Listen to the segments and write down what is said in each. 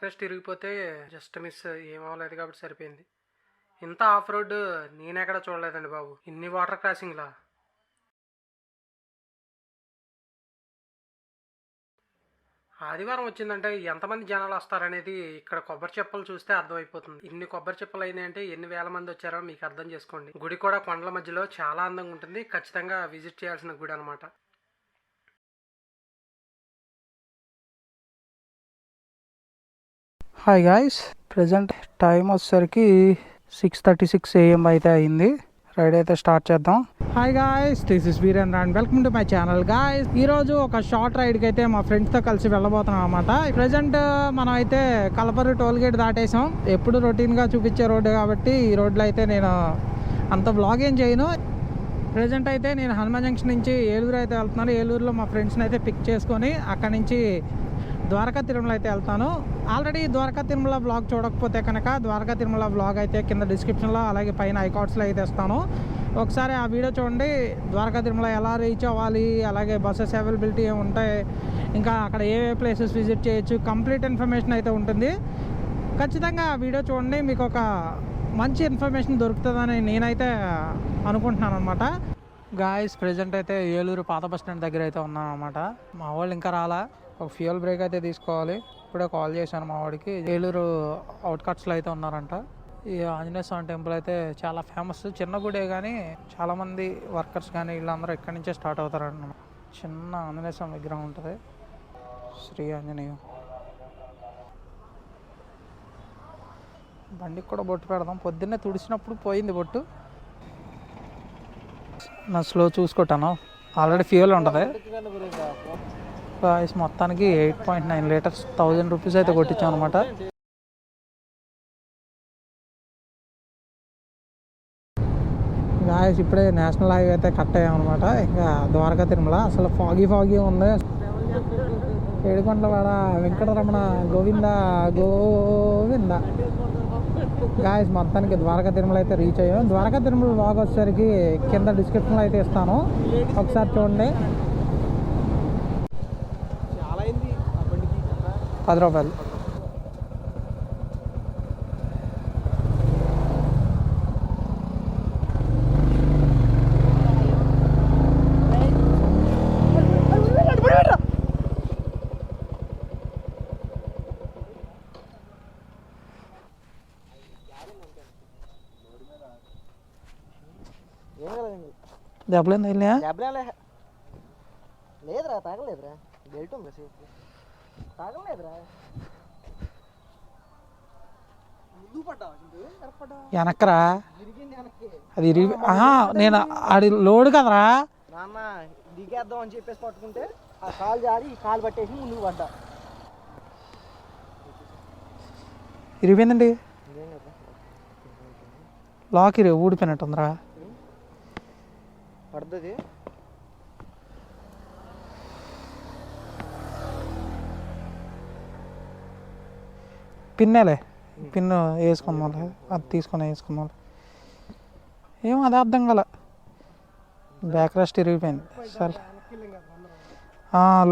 Back rest ఇరిగిపోతే just miss ఏమవలేదు కాబట్టి సరిపోయింది. ఇంత ఆఫ్ రోడ్ నేనెక్కడ చూడలేదండి బాబు. ఇన్ని వాటర్ క్రాసింగ్లా. ఆదివారం వచ్చిందంటే ఎంతమంది జనాలు వస్తారనేది ఇక్కడ కొబ్బరి చెప్పలు చూస్తే అర్థమైపోతుంది. ఇన్ని కొబ్బరి చెప్పలు అయినాయంటే ఎన్ని వేల మంది వచ్చారో మీకు అర్థం చేసుకోండి. గుడి కూడా కొండల మధ్యలో చాలా అందంగా ఉంటుంది. ఖచ్చితంగా విజిట్ చేయాల్సిన గుడి అనమాట హాయ్ గాయస్ ప్రజెంట్ టైం వచ్చేసరికి సిక్స్ థర్టీ సిక్స్ ఏఎం అయితే అయింది. రైడ్ అయితే స్టార్ట్ చేద్దాం. Hi guys this is Virendra and welcome to my channel guys ఈ రోజు ఒక షార్ట్ రైడ్కి అయితే మా ఫ్రెండ్స్తో కలిసి వెళ్ళబోతున్నాం అనమాట ప్రజెంట్ uh, మనం అయితే కలపరు టోల్ గేట్ దాటేసాం. ఎప్పుడు రొటీన్గా చూపించే రోడ్డు కాబట్టి ఈ రోడ్లో అయితే నేను అంత బ్లాగ్ ఏం చేయను. ప్రజెంట్ అయితే నేను హనుమాన్ జంక్షన్ నుంచి ఏలూరు అయితే వెళ్తున్నాను. ఏలూరులో మా ఫ్రెండ్స్ని అయితే పిక్ చేసుకొని అక్కడి నుంచి ద్వారకా తిరుమల అయితే వెళ్తాను. ఆల్రెడీ ద్వారకా తిరుమల బ్లాగ్ చూడకపోతే కనుక ద్వారకా తిరుమల బ్లాగ్ అయితే కింద డిస్క్రిప్షన్లో అలాగే పైన ఐకాట్స్లో అయితే ఇస్తాను. ఒకసారి ఆ వీడియో చూడండి. ద్వారకా తిరుమల ఎలా రీచ్ అవ్వాలి అలాగే బస్సెస్ అవైలబిలిటీ ఏమి ఉంటాయి ఇంకా అక్కడ ఏ ఏ ప్లేసెస్ విజిట్ చేయొచ్చు కంప్లీట్ ఇన్ఫర్మేషన్ అయితే ఉంటుంది. ఖచ్చితంగా ఆ వీడియో చూడండి. మీకు ఒక మంచి ఇన్ఫర్మేషన్ దొరుకుతుందని నేనైతే అనుకుంటున్నాను అనమాట గాయస్ ప్రజెంట్ అయితే ఏలూరు పాత బస్ స్టాండ్ దగ్గర అయితే ఉన్నాను అనమాట మా వాళ్ళు ఇంకా రాలా. ఒక ఫ్యూయల్ బ్రేక్ అయితే తీసుకోవాలి. ఇప్పుడే కాల్ చేశాను మా వాడికి. ఏలూరు అవుట్కట్స్లో అయితే ఉన్నారంట. ఈ ఆంజనేయ స్వామి టెంపుల్ అయితే చాలా ఫేమస్ చిన్న గుడే కానీ చాలామంది వర్కర్స్ కానీ వీళ్ళందరూ ఇక్కడి నుంచే స్టార్ట్ అవుతారన్నమాట. చిన్న ఆంజనేయ స్వామి విగ్రహం ఉంటుంది. శ్రీ ఆంజనేయం. బండికి కూడా బొట్టు పెడదాం. పొద్దున్నే తుడిచినప్పుడు పోయింది బొట్టు. నా స్లో చూసుకుంటాను ఆల్రెడీ ఫ్యూయల్ ఉంటుంది. ప్రైస్ మొత్తానికి eight point nine litres thousand rupees అయితే కొట్టించాం అనమాట గాయస్ ఇప్పుడే నేషనల్ హైవే అయితే కట్ అయ్యామన్నమాట ఇంకా ద్వారకా తిరుమల అసలు ఫాగీ ఫాగీ ఉంది. ఏడుకొండలవాడ వెంకటరమణ గోవింద గోవింద. గాయస్ మొత్తానికి ద్వారకా తిరుమల అయితే రీచ్ అయ్యాం. ద్వారకా తిరుమల బాగా వచ్చేసరికి కింద డిస్క్రిప్షన్లో అయితే ఇస్తాను. ఒకసారి చూడండి చాలా అయింది ఆ బండికి పది రూపాయలు ఏం కలదండి దెబ్బలేం తగిలినా దెబ్బలే లేదురా తాగలేదురా బెల్ట్ ఉంది సేఫ్ తాగలేదురా వెనక్కరా అది నేను ఆడి లోడ్ కదరా. నాన్న దిగేద్దాం అని చెప్పేసి పట్టుకుంటే ఆ కాలు జారి ఈ కాలు పట్టేసి ముందుకు పడ్డా. కదా లాక్ ఇరి ఊడిపోయినట్టుందిరా. పడుతుంది పిన్నేలే. పిన్ను వేసుకుందాం అది తీసుకొని వేసుకుందాం ఏమో అది అర్థం కల. బ్యాక్ రెస్ట్ ఇరిగిపోయింది సరే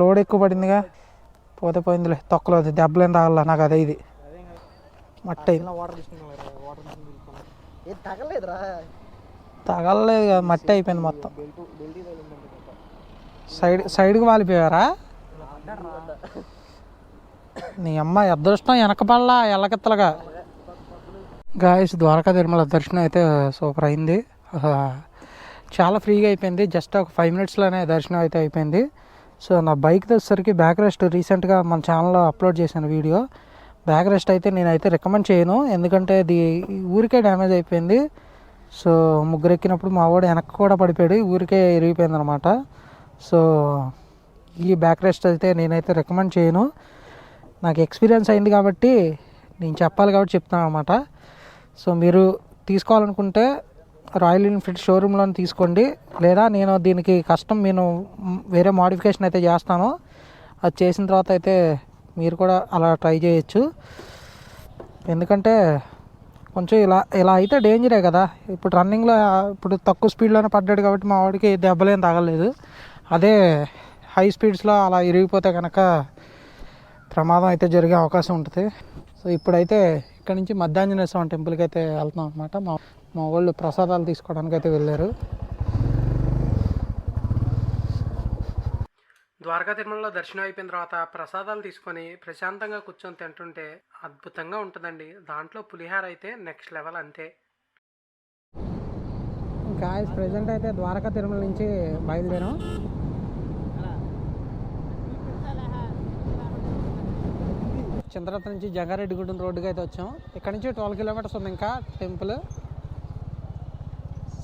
లోడ్ ఎక్కువ పడిందిగా. పోతే పోయిందిలే. తొక్కలో అది దెబ్బలేం తాగల. నాకు అదే ఇది. మట్టి తగలలేదు కదా మట్టి అయిపోయింది మొత్తం. సైడ్ సైడ్కి వాలిపోయారా? నీ అమ్మ అదృష్టం వెనకబడలా ఎల్లకెత్తలుగా. గాయస్ ద్వారకా తిరుమల దర్శనం అయితే సూపర్ అయింది. చాలా ఫ్రీగా అయిపోయింది. జస్ట్ ఒక ఫైవ్ మినిట్స్లోనే దర్శనం అయితే అయిపోయింది. సో నా బైక్ దగ్గరికి బ్యాక్ రెస్ట్ రీసెంట్గా మన ఛానల్లో అప్లోడ్ చేశాను వీడియో బ్యాక్ రెస్ట్ అయితే నేనైతే రికమెండ్ చేయను. ఎందుకంటే అది ఊరికే డ్యామేజ్ అయిపోయింది. సో ముగ్గురు ఎక్కినప్పుడు మా వాడు వెనక్కి కూడా పడిపోయాడు. ఊరికే ఇరిగిపోయింది అనమాట సో ఈ బ్యాక్ రెస్ట్ అయితే నేనైతే రికమెండ్ చేయను. నాకు ఎక్స్పీరియన్స్ అయింది కాబట్టి నేను చెప్పాలి కాబట్టి చెప్తాను అనమాట సో మీరు తీసుకోవాలనుకుంటే రాయల్ ఎన్ఫీల్డ్ షోరూంలో తీసుకోండి. లేదా నేను దీనికి కష్టం నేను వేరే మాడిఫికేషన్ అయితే చేస్తాను. అది చేసిన తర్వాత అయితే మీరు కూడా అలా ట్రై చేయొచ్చు. ఎందుకంటే కొంచెం ఇలా ఇలా అయితే డేంజరే కదా. ఇప్పుడు రన్నింగ్లో ఇప్పుడు తక్కువ స్పీడ్లోనే పడ్డాడు కాబట్టి మా వాడికి దెబ్బలేం తగలేదు. అదే హై స్పీడ్స్లో అలా ఇరిగిపోతే కనుక ప్రమాదం అయితే జరిగే అవకాశం ఉంటుంది. సో ఇప్పుడైతే ఇక్కడ నుంచి మధ్యాంజనేయ స్వామి టెంపుల్కి అయితే వెళ్తున్నాం అనమాట మా మా వాళ్ళు ప్రసాదాలు తీసుకోవడానికి అయితే వెళ్ళారు. ద్వారకా తిరుమలలో దర్శనం అయిపోయిన తర్వాత ప్రసాదాలు తీసుకొని ప్రశాంతంగా కూర్చొని తింటుంటే అద్భుతంగా ఉంటుందండి. దాంట్లో పులిహార అయితే నెక్స్ట్ లెవెల్ అంతే. గాయస్ ప్రజెంట్ అయితే ద్వారకా తిరుమల నుంచి బయలుదేరాం. చంద్రత నుంచి జంగారెడ్డిగూడెం రోడ్డుకి అయితే వచ్చాం. ఇక్కడ నుంచి ట్వెల్వ్ కిలోమీటర్స్ ఉంది ఇంకా టెంపుల్.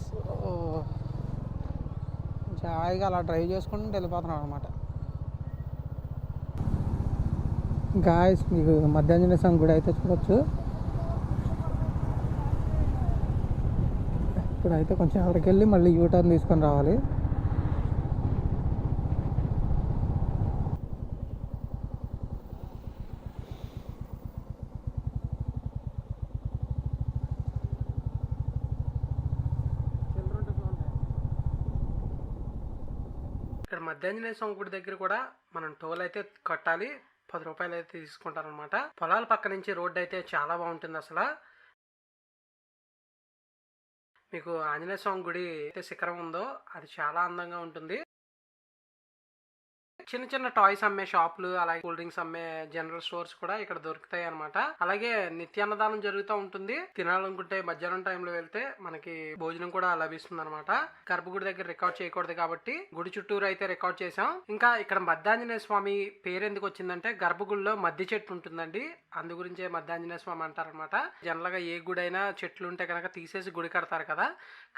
సో జాయిగా అలా డ్రైవ్ చేసుకుంటూ వెళ్ళిపోతున్నాం అనమాట గాయస్ మీకు మధ్యాంజనేయ స్వామి గుడి అయితే చూడొచ్చు. ఇప్పుడైతే కొంచెం అక్కడికి వెళ్ళి మళ్ళీ యూటర్న్ తీసుకొని రావాలి ఇక్కడ మధ్యాంజనేయ స్వామి గుడి దగ్గర కూడా మనం టోల్ అయితే కట్టాలి. పది రూపాయలు అయితే తీసుకుంటారనమాట పొలాల పక్క నుంచి రోడ్డు అయితే చాలా బాగుంటుంది అసలు. మీకు ఆంజనేయ స్వామి గుడి అయితే శిఖరం ఉందో అది చాలా అందంగా ఉంటుంది. చిన్న చిన్న టాయ్స్ అమ్మే షాపులు అలాగే కూల్ డ్రింక్స్ అమ్మే జనరల్ స్టోర్స్ కూడా ఇక్కడ దొరుకుతాయి అనమాట అలాగే నిత్యాన్నదానం జరుగుతూ ఉంటుంది. తినాలనుకుంటే మధ్యాహ్నం టైంలో వెళ్తే మనకి భోజనం కూడా లభిస్తుంది అనమాట గర్భగుడి దగ్గర రికార్డ్ చేయకూడదు కాబట్టి గుడి చుట్టూరు అయితే రికార్డ్ చేసాం ఇంకా ఇక్కడ మధ్యాంజనేయ స్వామి పేరు ఎందుకు వచ్చిందంటే గర్భగుడిలో మద్ది చెట్టు ఉంటుందండి. అందు గురించే మధ్యాంజనేయ స్వామి అంటారనమాట జనరల్గా ఏ గుడి అయినా చెట్లు ఉంటే కనుక తీసేసి గుడి కడతారు కదా.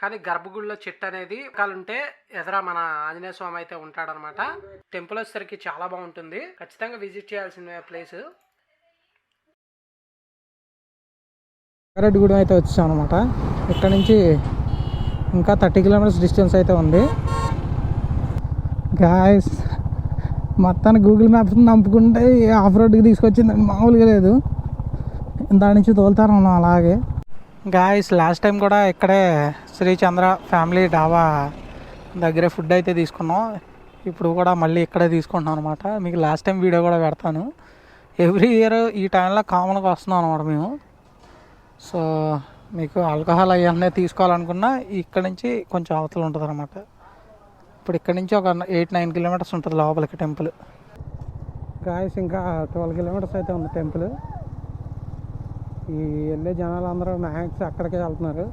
కానీ గర్భగుడిలో చెట్టు అనేది ఉంటే ఎదరా మన ఆంజనేయ స్వామి అయితే ఉంటాడనమాట టెంపుల్ వచ్చేసరికి చాలా బాగుంటుంది. ఖచ్చితంగా విజిట్ చేయాల్సిన ప్లేస్. రెడ్డిగూడెం అయితే వచ్చాం అనమాట ఇక్కడ నుంచి ఇంకా థర్టీ కిలోమీటర్స్ డిస్టెన్స్ అయితే ఉంది. గాయస్ మొత్తాన్ని గూగుల్ మ్యాప్స్ నమ్ముకుంటే ఆఫ్ రోడ్కి తీసుకొచ్చింది మామూలుగా లేదు. దాని నుంచి తోలుతాను ఉన్నాం అలాగే. గాయస్ లాస్ట్ టైం కూడా ఇక్కడే శ్రీ చంద్ర ఫ్యామిలీ డాబా దగ్గరే ఫుడ్ అయితే తీసుకున్నాం. ఇప్పుడు కూడా మళ్ళీ ఇక్కడే తీసుకుంటున్నాం అనమాట మీకు లాస్ట్ టైం వీడియో కూడా పెడతాను. ఎవ్రీ ఇయర్ ఈ టైంలో కామన్గా వస్తున్నాం అనమాట మేము. సో మీకు ఆల్కహాల్ అవన్నీ తీసుకోవాలనుకున్నా ఇక్కడ నుంచి కొంచెం అవతల ఉంటుంది అనమాట ఇప్పుడు ఇక్కడ నుంచి ఒక ఎయిట్ నైన్ కిలోమీటర్స్ ఉంటుంది లోపలికి టెంపుల్ గాయస్ ఇంకా ట్వెల్వ్ కిలోమీటర్స్ అయితే ఉంది టెంపుల్ ఈ వెళ్ళే జనాలు అందరూ మ్యాక్స్ అక్కడికే వెళ్తున్నారు.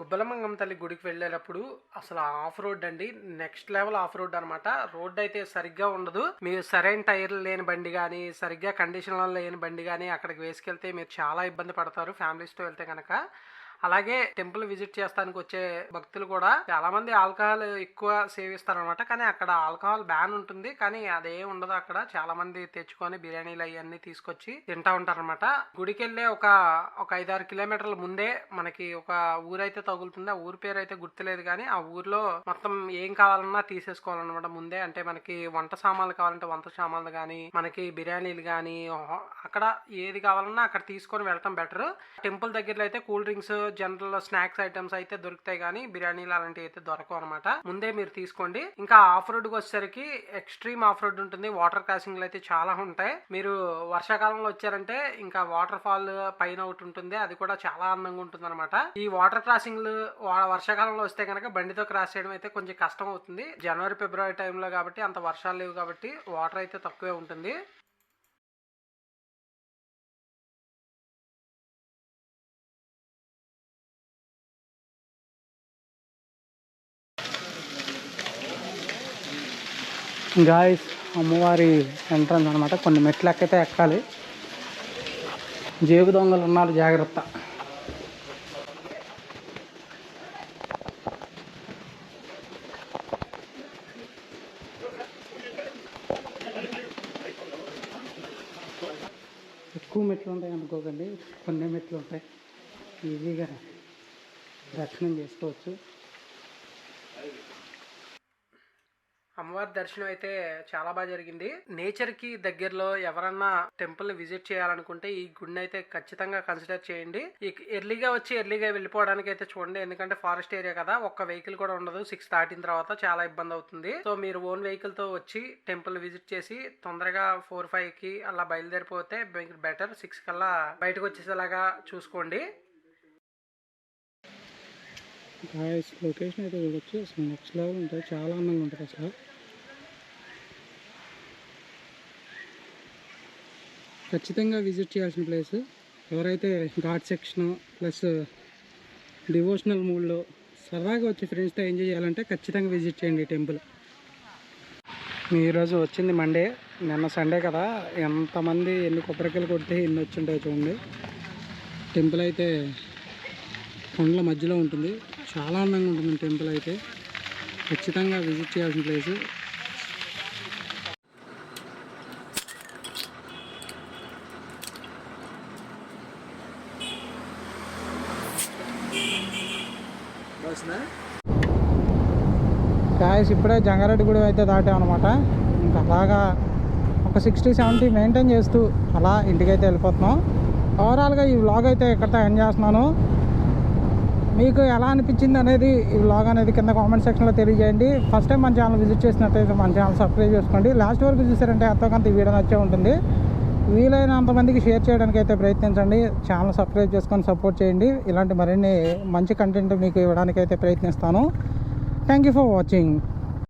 గుబ్బలమంగం తల్లి గుడికి వెళ్ళేటప్పుడు అసలు ఆఫ్ రోడ్ అండి నెక్స్ట్ లెవెల్ ఆఫ్ రోడ్ అనమాట రోడ్ అయితే సరిగ్గా ఉండదు. మీరు సరైన టైర్లు లేని బండి కానీ సరిగ్గా కండిషన్లో లేని బండి కానీ అక్కడికి వేసుకెళ్తే మీరు చాలా ఇబ్బంది పడతారు ఫ్యామిలీస్తో వెళ్తే కనుక అలాగే టెంపుల్ విజిట్ చేస్తానికి వచ్చే భక్తులు కూడా చాలా మంది ఆల్కహాల్ ఎక్కువ సేవిస్తారు అనమాట కానీ అక్కడ ఆల్కహాల్ బ్యాన్ ఉంటుంది. కానీ అదే ఉండదు అక్కడ. చాలా మంది తెచ్చుకొని బిర్యానీలు అవన్నీ తీసుకొచ్చి తింటా ఉంటారు అనమాట గుడికి వెళ్ళే ఒక ఒక ఐదారు కిలోమీటర్ల ముందే మనకి ఒక ఊరైతే తగులుతుంది. ఆ ఊరి పేరు అయితే గుర్తులేదు కానీ ఆ ఊర్లో మొత్తం ఏం కావాలన్నా తీసేసుకోవాలన్నమాట ముందే. అంటే మనకి వంట సామాన్లు కావాలంటే వంట సామాన్లు కానీ మనకి బిర్యానీలు కానీ అక్కడ ఏది కావాలన్నా అక్కడ తీసుకొని వెళ్ళటం బెటర్. టెంపుల్ దగ్గరలో అయితే cool drinks general snacks items అయితే దొరుకుతాయి కానీ బిర్యానీలు అలాంటివి అయితే దొరకవు అనమాట ముందే మీరు తీసుకోండి. ఇంకా ఆఫ్ రోడ్కి వచ్చేసరికి ఎక్స్ట్రీమ్ ఆఫ్ రోడ్ ఉంటుంది. వాటర్ క్రాసింగ్లు అయితే చాలా ఉంటాయి. మీరు వర్షాకాలంలో వచ్చారంటే ఇంకా వాటర్ ఫాల్ పైన ఒకటి ఉంటుంది. అది కూడా చాలా అందంగా ఉంటుంది అనమాట ఈ వాటర్ క్రాసింగ్లు వర్షాకాలంలో వస్తే కనుక బండితో క్రాస్ చేయడం అయితే కొంచెం కష్టం అవుతుంది. జనవరి ఫిబ్రవరి టైంలో కాబట్టి అంత వర్షాలు లేవు కాబట్టి వాటర్ అయితే తక్కువే ఉంటుంది. గాయస్ అమ్మవారి ఎంట్రన్స్ అనమాట కొన్ని మెట్లు ఎక్కైతే ఎక్కాలి. జేబు దొంగలు ఉన్నారు జాగ్రత్త. ఎక్కువ మెట్లు ఉంటాయి అనుకోకండి. కొన్ని మెట్లు ఉంటాయి. ఈజీగా దర్శనం చేసుకోవచ్చు. అమ్మవారి దర్శనం అయితే చాలా బాగా జరిగింది. నేచర్కి దగ్గరలో ఎవరన్నా టెంపుల్ని విజిట్ చేయాలనుకుంటే ఈ గుడిని అయితే ఖచ్చితంగా కన్సిడర్ చేయండి. ఈ ఎర్లీగా వచ్చి ఎర్లీగా వెళ్ళిపోవడానికి అయితే చూడండి. ఎందుకంటే ఫారెస్ట్ ఏరియా కదా ఒక్క వెహికల్ కూడా ఉండదు. సిక్స్ దాటిన తర్వాత చాలా ఇబ్బంది అవుతుంది. సో మీరు ఓన్ వెహికల్తో వచ్చి టెంపుల్ విజిట్ చేసి తొందరగా ఫోర్ ఫైవ్కి అలా బయలుదేరిపోతే బెటర్. సిక్స్ కల్లా బయటకు వచ్చేసేలాగా చూసుకోండి. లొకేషన్ అయితే చూడొచ్చు. అసలు నెక్స్ట్ లెవెల్ ఉంటుంది చాలా అందంగా ఉంటుంది అసలు. ఖచ్చితంగా విజిట్ చేయాల్సిన ప్లేస్. ఎవరైతే ఘాట్ సెక్షన్ ప్లస్ డివోషనల్ మూడ్లో సరదాగా వచ్చి ఫ్రెండ్స్తో ఎంజాయ్ చేయాలంటే ఖచ్చితంగా విజిట్ చేయండి ఈ టెంపుల్. ఈరోజు వచ్చింది మండే. నిన్న సండే కదా. ఎంతమంది ఎన్ని కొబ్బరికాయలు కొడితే ఎన్ని వచ్చింటాయో చూడండి. టెంపుల్ అయితే కొండల మధ్యలో ఉంటుంది. చాలా అందంగా ఉంటుంది టెంపుల్ అయితే. ఖచ్చితంగా విజిట్ చేయాల్సిన ప్లేస్. గాయస్ ఇప్పుడే జంగారెడ్డి గుడి అయితే దాటాం అనమాట ఇంకా అలాగా ఒక సిక్స్టీ సెవెంటీ మెయింటైన్ చేస్తూ అలా ఇంటికైతే వెళ్ళిపోతున్నాం. ఓవరాల్గా ఈ వ్లాగ్ అయితే ఇక్కడితో ఎండ్ చేస్తున్నాను. మీకు ఎలా అనిపించింది అనేది ఈ వ్లాగ్ అనేది కింద కామెంట్ సెక్షన్లో తెలియజేయండి. ఫస్ట్ టైం మన ఛానల్ విజిట్ చేసినట్టయితే మన ఛానల్ సబ్స్క్రైబ్ చేసుకోండి. లాస్ట్ వరకు చూసారంటే ఎంతో కొంత ఈ వీడియో నచ్చే ఉంటుంది. వీలైనంత మందికి షేర్ చేయడానికి అయితే ప్రయత్నించండి. ఛానల్ సబ్స్క్రైబ్ చేసుకొని సపోర్ట్ చేయండి. ఇలాంటి మరిన్ని మంచి కంటెంట్ మీకు ఇవ్వడానికి అయితే ప్రయత్నిస్తాను. Thank you for watching